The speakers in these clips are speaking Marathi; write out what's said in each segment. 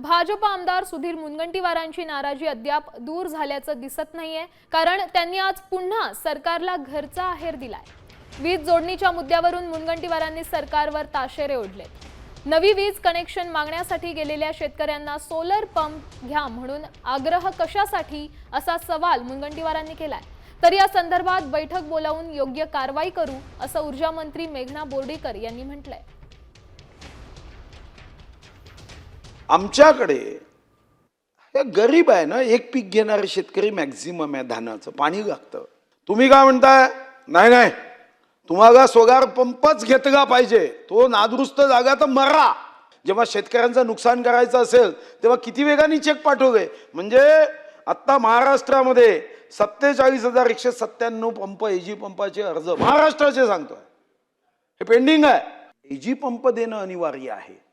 भाजप आमदार सुधीर मुनगंटीवारांची नाराजी अद्याप दूर झाल्याचं दिसत नाहीये कारण त्यांनी आज पुन्हा सरकारला घरचा आहेर दिलाय. वीज जोडणीच्या मुद्द्यावरून मुनगंटीवारांनी सरकारवर ताशेरे ओढले नवी वीज कनेक्शन मागण्यासाठी गेलेल्या शेतकऱ्यांना सोलर पंप घ्या म्हणून आग्रह कशासाठी असा सवाल मुनगंटीवारांनी केलाय. तर या संदर्भात बैठक बोलावून योग्य कारवाई करू असं ऊर्जा मंत्री मेघना बोर्डीकर यांनी म्हटलंय. आमच्याकडे हे गरीब आहे ना एक पीक घेणारे शेतकरी मॅक्झिमम आहे धानाचं पाणी लागतं. तुम्ही काय म्हणताय? नाही नाही. तुम्हाला सोगार पंपच घेतला पाहिजे. तो नादुरुस्त जागा तर मरा. जेव्हा शेतकऱ्यांचं नुकसान करायचं असेल तेव्हा किती वेगाने चेक पाठवले? म्हणजे आत्ता महाराष्ट्रामध्ये सत्तेचाळीस हजार एकशे सत्त्याण्णव पंप एजी पंपाचे अर्ज महाराष्ट्राचे सांगतोय. हे पेंडिंग आहे. एजी पंप देणं अनिवार्य आहे.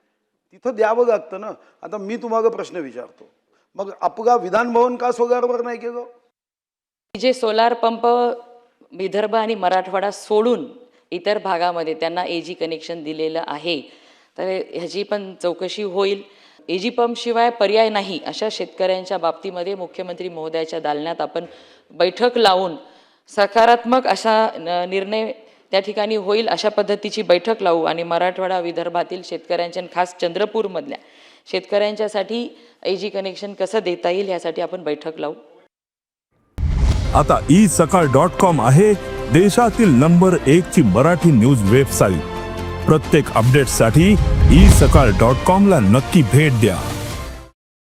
तिथं द्यावं लागतं ना. आता मी तुम्हाला प्रश्न विचारतो. मग आपला विधानभवन का सोगारवर नाही केलं? जे सोलार पंप विदर्भ आणि मराठवाडा सोडून इतर भागामध्ये त्यांना ए जी कनेक्शन दिलेलं आहे तर ह्याची पण चौकशी होईल. ए जी पंपशिवाय पर्याय नाही अशा शेतकऱ्यांच्या बाबतीमध्ये मुख्यमंत्री महोदयाच्या दालनात आपण बैठक लावून सकारात्मक अशा न- निर्णय त्या ठिकाणी होईल अशा पद्धतीची बैठक लावू आणि मराठवाडा विदर्भातील शेतकऱ्यांच्या खास चंद्रपूरमधल्या शेतकऱ्यांच्यासाठी ए जी कनेक्शन कसं देता येईल यासाठी आपण बैठक लावू. आता ई सकाळ डॉट कॉम आहे देशातील नंबर एक ची मराठी न्यूज वेबसाईट प्रत्येक अपडेटसाठी ई सकाळ डॉट कॉम ला नक्की भेट द्या.